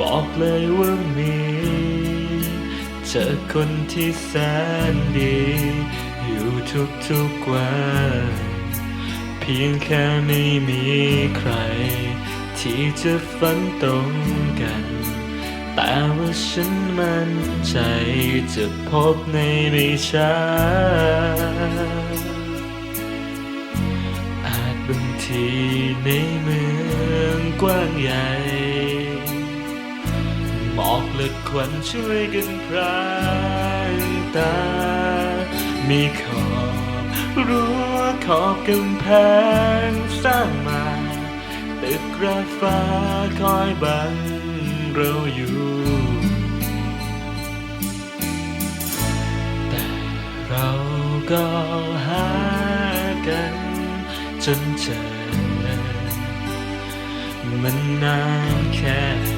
บอกเลยว่ามีเจอคนที่แสนดี อยู่ทุกๆวัน เพียงแค่ไม่มีใคร ที่จะฝันตรงกัน แต่ว่าฉันมั่นใจจะพบในไม่ช้าอาจบางทีในเมืองกว้างใหญ่ อกและควันช่วยกันพรางตา มีขอบรั้วขอบกำแพงสร้างมา ตึกระฟ้าคอยบังเราอยู่ แต่เราก็หากันจนเจอ มันนานแค่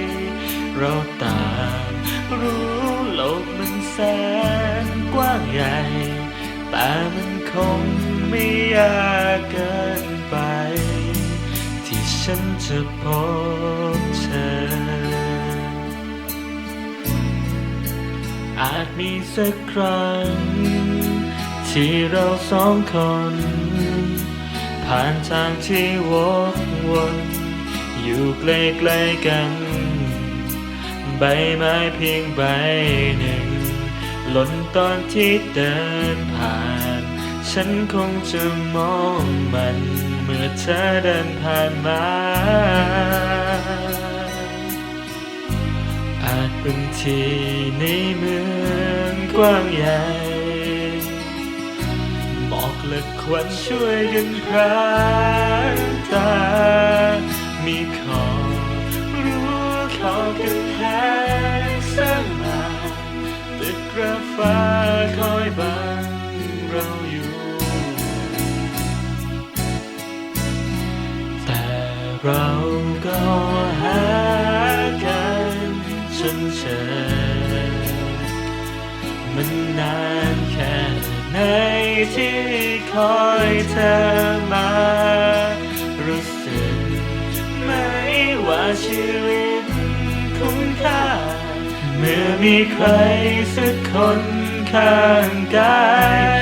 เราต่างรู้โลกมันแสนกว้างใหญ่ แต่มันคงไม่ยากเกินไป ที่ฉันจะพบเธอ อาจมีสักครั้ง ที่เราสองคน ผ่านทางที่วกวนอยู่ใกล้ๆกัน ใบไม้เพียงใบหนึ่งหล่นตอนที่เดินผ่าน ฉันคงจะมองมัน เมื่อเธอเดินผ่านมา อาจบางทีในเมืองกว้างใหญ่หมอกและควันช่วยกันพรางตา มีขอรั้ขอกัน ฟ้าคอยบังเราอยู่ แต่เราก็หากันจนเจอมันนานแค่ไหนที่คอยเธอมา รู้สึกไหมว่าชีวิต เมื่อมีใครสักคนข้างกา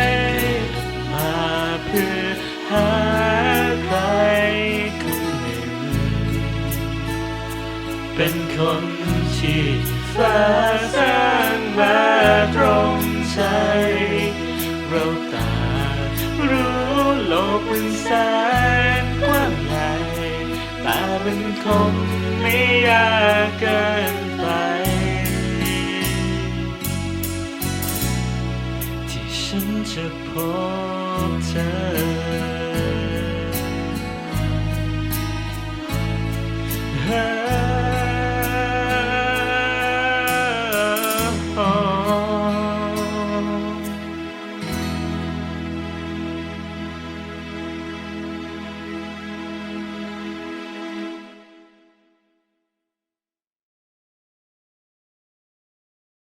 ยเกิดมาเพื่อหาใครคนหนึ่ง เป็นคนที่ฟ้าสร้างมาตรงใจเราต่างรู้โลกมันแสนกว้างใหญ่แต่มันคงไม่ยากเกิน พบเธอ